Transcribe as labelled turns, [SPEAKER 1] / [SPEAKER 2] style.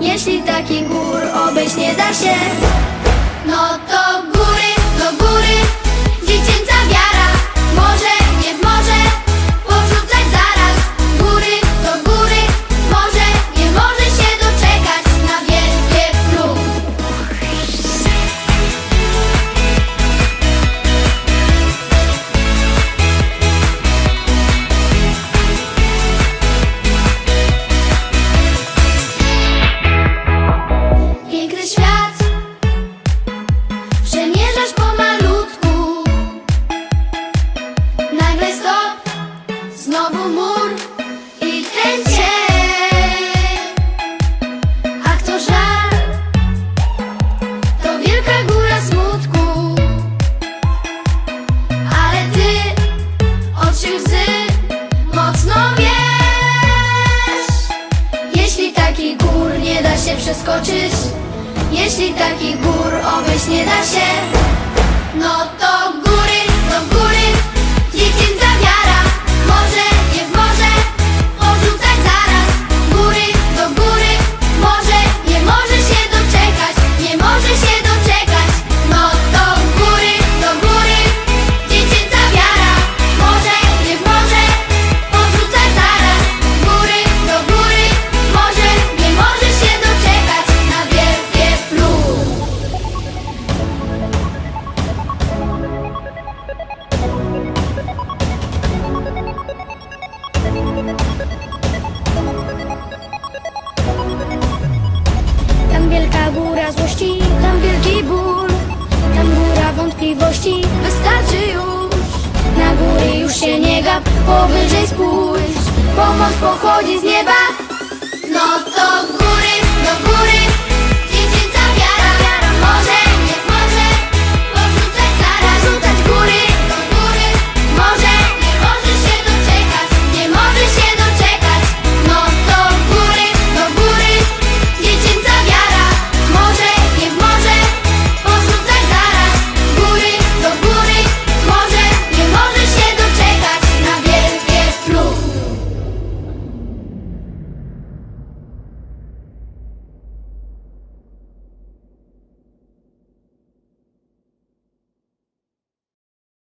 [SPEAKER 1] Jeśli taki gór obejść nie da się No to Jeśli taki gór obejść nie da się góra złości, tam wielki ból. Tam góra wątpliwości, wystarczy już. Na góry już się nie gap, powyżej spójrz. Pomoc pochodzi z nieba. No to góry